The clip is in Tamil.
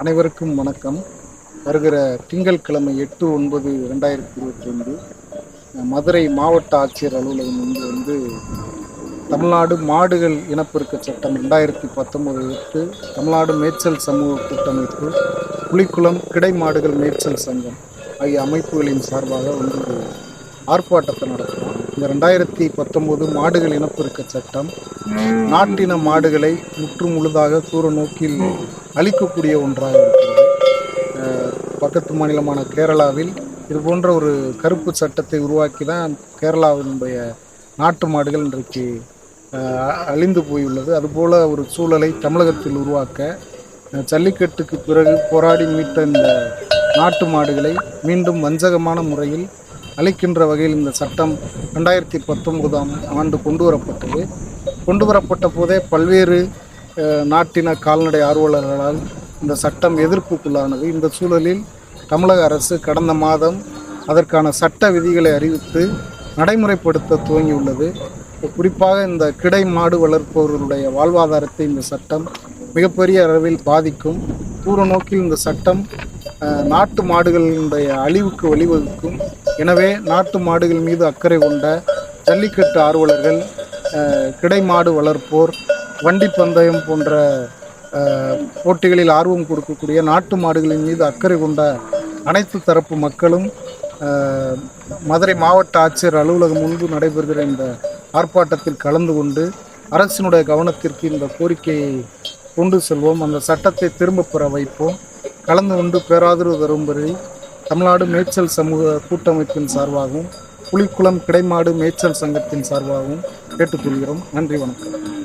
அனைவருக்கும் வணக்கம். வருகிற திங்கட்கிழமை எட்டு ஒன்பது ரெண்டாயிரத்தி இருபத்தி ஐந்து மதுரை மாவட்ட ஆட்சியர் அலுவலகம் இங்கு வந்து தமிழ்நாடு மாடுகள் இனப்பெருக்க சட்டம் ரெண்டாயிரத்தி பத்தொன்பது எட்டு தமிழ்நாடு மேய்ச்சல் சமூக கூட்டமைப்பு புலிக்குளம் கிடை மாடுகள் மேய்ச்சல் சங்கம் ஆகிய அமைப்புகளின் சார்பாக வந்து ஆர்ப்பாட்டத்தை நடத்துகிறோம் இந்த ரெண்டாயிரத்தி பத்தொம்போது மாடுகள் இனப்பெருக்க சட்டம் நாட்டின மாடுகளை முற்று முழுதாக தூர நோக்கில் அழிக்கக்கூடிய ஒன்றாக இருக்கிறது. பக்கத்து மாநிலமான கேரளாவில் இது போன்ற ஒரு கருப்பு சட்டத்தை உருவாக்கி தான் கேரளாவினுடைய நாட்டு மாடுகள் இன்றைக்கு அழிந்து போயுள்ளது. அதுபோல ஒரு சூழலை தமிழகத்தில் உருவாக்க ஜல்லிக்கட்டுக்கு பிறகு போராடி மீட்ட இந்த நாட்டு மாடுகளை மீண்டும் வஞ்சகமான முறையில் அளிக்கின்ற வகையில் இந்த சட்டம் ரெண்டாயிரத்தி பத்தொன்பதாம் ஆண்டு கொண்டு வரப்பட்டது. கொண்டு வரப்பட்ட போதே பல்வேறு நாட்டின கால்நடை ஆர்வலர்களால் இந்த சட்டம் எதிர்ப்புக்குள்ளானது. இந்த சூழலில் தமிழக அரசு கடந்த மாதம் அதற்கான சட்ட விதிகளை அறிவித்து நடைமுறைப்படுத்த துவங்கியுள்ளது. குறிப்பாக இந்த கிடை மாடு வளர்ப்பவர்களுடைய வாழ்வாதாரத்தை இந்த சட்டம் மிகப்பெரிய அளவில் பாதிக்கும். தூர நோக்கில் இந்த சட்டம் நாட்டு மாடுகளினுடைய அழிவுக்கு வழிவகுக்கும். எனவே நாட்டு மாடுகள் மீது அக்கறை கொண்ட ஜல்லிக்கட்டு ஆர்வலர்கள் கிடை மாடு வளர்ப்போர் வண்டி பந்தயம் போன்ற போட்டிகளில் ஆர்வம் கொடுக்கக்கூடிய நாட்டு மாடுகளின் மீது அக்கறை கொண்ட அனைத்து தரப்பு மக்களும் மதுரை மாவட்ட ஆட்சியர் அலுவலகம் முன்பு நடைபெறுகிற இந்த ஆர்ப்பாட்டத்தில் கலந்து கொண்டு அரசினுடைய கவனத்திற்கு இந்த கோரிக்கையை கொண்டு செல்வோம். அந்த சட்டத்தை திரும்பப் பெற வைப்போம். கலந்து கொண்டு பேராதரவு தரும்படி தமிழ்நாடு மேய்ச்சல் சமூக கூட்டமைப்பின் சார்பாகவும் புலிக்குளம் கிடைமாடு மேய்ச்சல் சங்கத்தின் சார்பாகவும் கேட்டுக்கொள்கிறோம். நன்றி வணக்கம்.